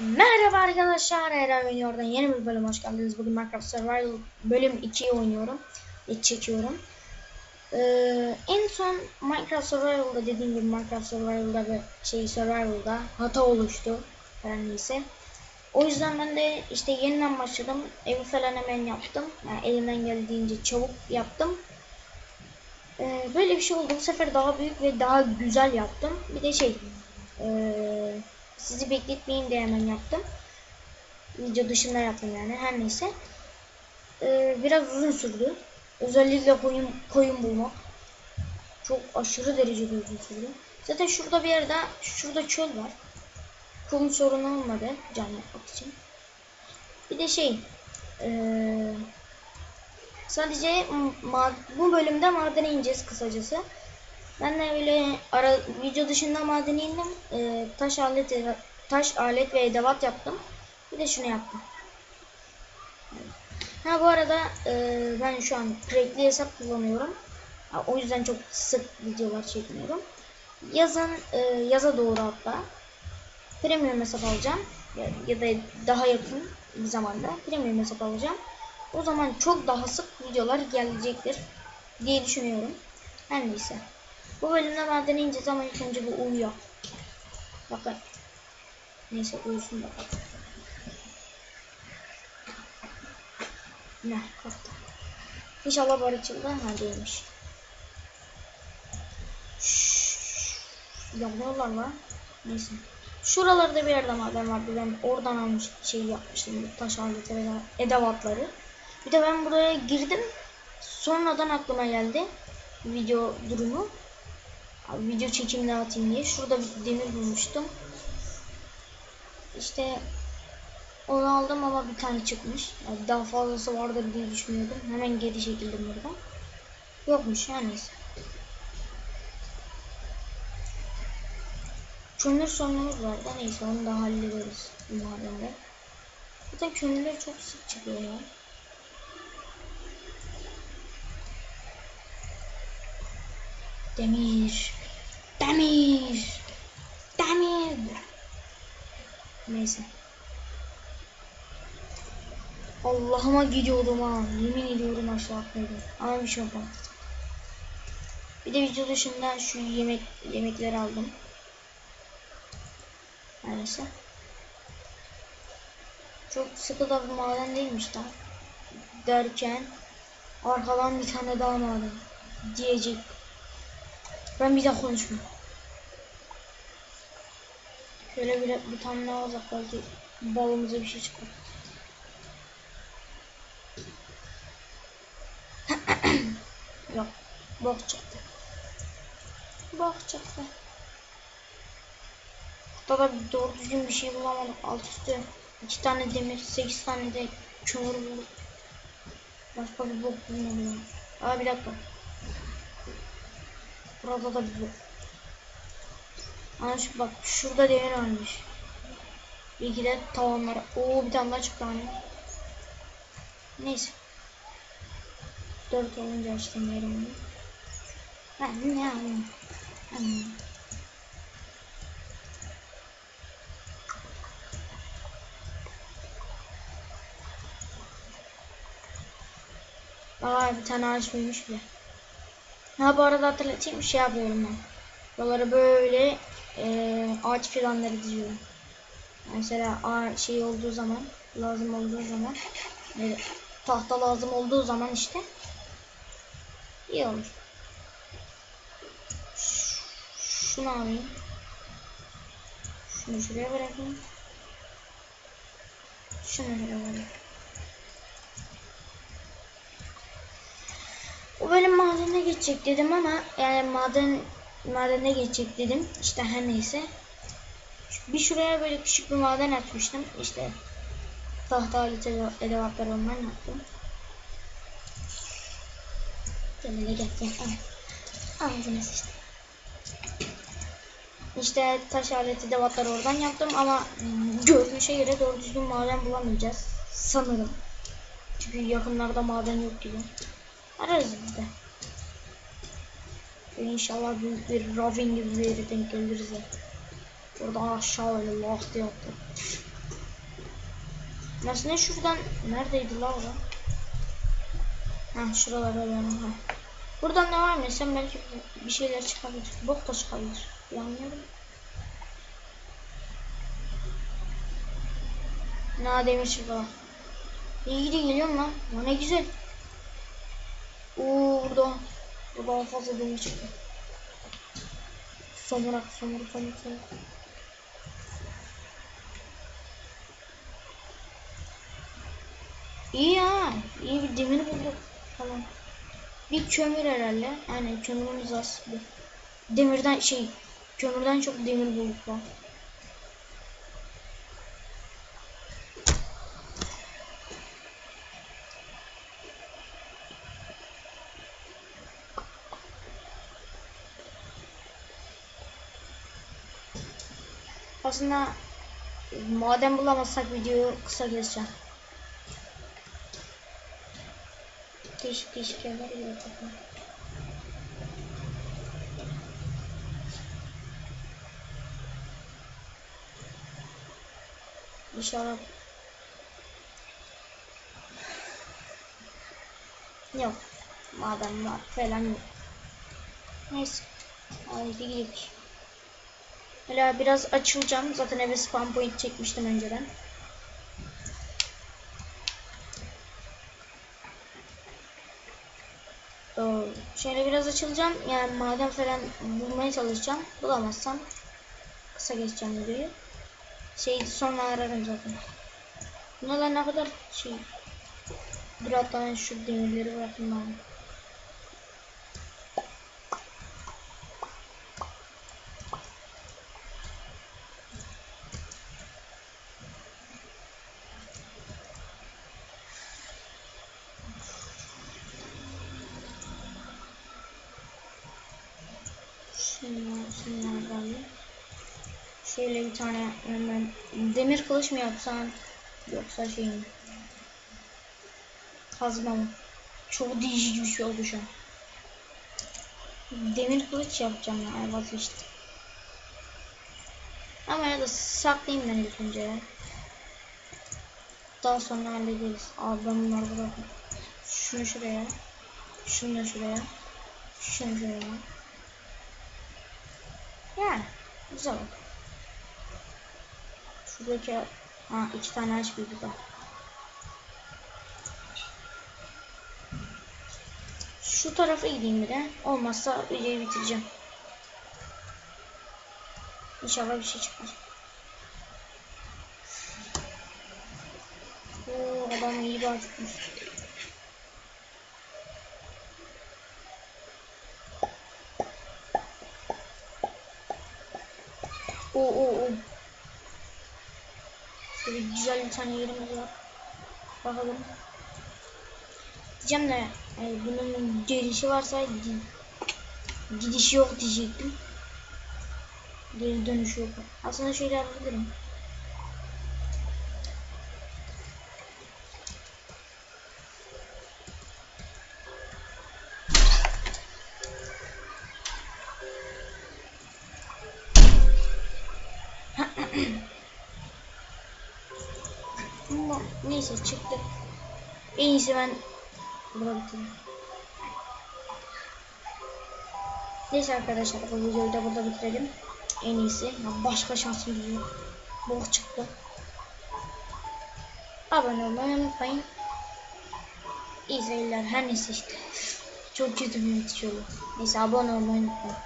Merhaba arkadaşlar, Eren Oynuyor'dan yeni bir bölüm hoş geldiniz. Bugün Minecraft Survival bölüm 2'yi oynuyorum. İç çekiyorum. Ee, en son Minecraft Survival'da dediğim gibi Minecraft Survival'da ve şey Survival'da hata oluştu. Her neyse. O yüzden ben de işte yeniden başladım. Evi falan hemen yaptım. Yani elimden geldiğince çabuk yaptım. Ee, böyle bir şey oldu. Bu sefer daha büyük ve daha güzel yaptım. Bir de şey... Ee, sizi bekletmeyeyim diye hemen yaptım. Video dışında yaptım yani her neyse. Ee, biraz uzun sürdü. Özellikle koyun, koyun bulmak. Çok aşırı derecede uzun sürdü. Zaten şurada bir yerde şurada çöl var. Kum sorunu olmadı can yapmak için. Bir de şey ee, sadece bu bölümde madene ineceğiz kısacası. Ben de öyle ara video dışında madene indim. Ee, taş alet taş alet ve edevat yaptım. Bir de şunu yaptım. Ha bu arada e, ben şu an crackli hesap kullanıyorum. Ha, o yüzden çok sık videolar çekmiyorum. Yazın e, yaza doğru hatta premium hesap alacağım. Ya, ya da daha yakın bir zamanda premium hesap alacağım. O zaman çok daha sık videolar gelecektir diye düşünüyorum. Her neyse. Bu bölümde madene ineceğiz ama ilk önce bu uyuyor. Bakın. Neyse uyusun bakalım. Ne kalktı. İnşallah bar açıldı. Ha değilmiş. Yanıyorlar lan. Neyse. Şuralarda bir yerde maden vardı. Ben oradan almış şey yapmıştım. Taş aleti ve edevatları. Bir de ben buraya girdim. Sonradan aklıma geldi. Video durumu. Video çekimini atayım diye. Şurada bir demir bulmuştum. İşte onu aldım ama bir tane çıkmış. Yani daha fazlası vardır diye düşünüyordum. Hemen geri çekildim buradan. Yokmuş yani. Kömür sorunumuz var da neyse onu da hallederiz madende. Zaten kömürler çok sık çıkıyor ya. Demir. Demir. Demir. Neyse. Allah'ıma gidiyordum ha. Yemin ediyorum aşağı atladım. Ama bir şey olmadı. Bir de video dışında şu yemek yemekleri aldım. Neyse. Çok sıkı da bir maden değilmiş daha. Derken arkadan bir tane daha maden diyecek. Ben bir daha konuşmuyorum. Şöyle bir, bir tane daha alacak belki balımıza bir şey çıkar. Yok. Bok çıktı. Bok çıktı. Hatta da doğru düzgün bir şey bulamadık. Alt üstü iki tane demir, sekiz tane de kömür bulduk. Başka bir bok bulmadım. Aa bir dakika. Burada da bir bok. Aa şu bak şurada demir varmış. Bilgi de tavanlara. Oo bir tane daha çıktı hani. Neyse. Dört olunca açtım yerimi. Ha ne ya? Aa bir tane ağaç büyümüş bile. Ha bu arada hatırlatayım şey yapıyorum ben. Buraları böyle e, ağaç filanları diziyorum. Mesela ağaç şey olduğu zaman, lazım olduğu zaman, böyle tahta lazım olduğu zaman işte iyi olur. Şunu alayım. Şunu şuraya bırakayım. Şunu şuraya bırakayım. O bölüm madene geçecek dedim ama yani maden madene geçecek dedim. İşte her neyse. Bir şuraya böyle küçük bir maden açmıştım. İşte tahta aleti edevatları ondan yaptım. Cemile gel gel al. Ağzına. İşte taş aleti edevatları oradan yaptım ama görünüşe göre doğru düzgün maden bulamayacağız. Sanırım. Çünkü yakınlarda maden yok gibi. Ararız biz de. İnşallah büyük bir ravin gibi bir yere denk geliriz ya. Oradan aşağı öyle lah diye attı. Aslında şuradan neredeydi la o? Ha şuralarda benim ha. Buradan devam etsem belki bir şeyler çıkabilir. Bok da çıkabilir. Bilmiyorum. Ne demir çıktı. İyi gidi geliyorum lan. Ya ne güzel. Oo burada. Burada fazla demir çıktı. Somurak, somurak, somurak, somurak. İyi ha. İyi bir demir bulduk. Tamam. Bir kömür herhalde. Aynen kömürümüz az. Demirden şey kömürden çok demir bulduk lan. Aslında madem bulamazsak videoyu kısa keseceğim. Değişik değişik yerler takım. İnşallah. Yok. Madem var falan yok. Neyse. Haydi gidelim. Hala biraz açılacağım. Zaten eve spam point çekmiştim önceden. Ee, Şöyle biraz açılacağım. Yani maden falan bulmaya çalışacağım. Bulamazsam kısa geçeceğim videoyu. Şeyi sonra ararım zaten. Bunlar ne kadar şey. Dur hatta şu demirleri bırakayım bana. Şunlar, şunlardan. Şöyle bir tane hemen demir kılıç mı yapsam yoksa şey mi? Kazma mı? Çok değişik bir şey oldu şu an. Demir kılıç yapacağım ya vazgeçtim. Ama ya da saklayayım ben ilk önce ya. Daha sonra hallederiz. Abi ben bunları. Şunu şuraya. Şunu da şuraya. Şunu şuraya. Yani güzel oldu. Şuradaki ha iki tane aç bir daha. Şu tarafa gideyim bir de. Olmazsa videoyu bitireceğim. İnşallah bir şey çıkmaz. Oo, adam iyi bir Oo oo oo. Şöyle güzel bir tane yerimiz var. Bakalım. Diyeceğim de e, bunun gelişi varsa gi- gidişi yok diyecektim. Geri dönüşü yok. Aslında şöyle yapabilirim. Neyse çıktı. En iyisi ben burada bitireyim. Neyse arkadaşlar bu videoyu da burada bitirelim. En iyisi. Ya başka şansımız yok. Bok çıktı. Abone olmayı unutmayın. İyi seyirler. Her neyse işte. Çok kötü bir bitiş oldu. Neyse abone olmayı unutmayın.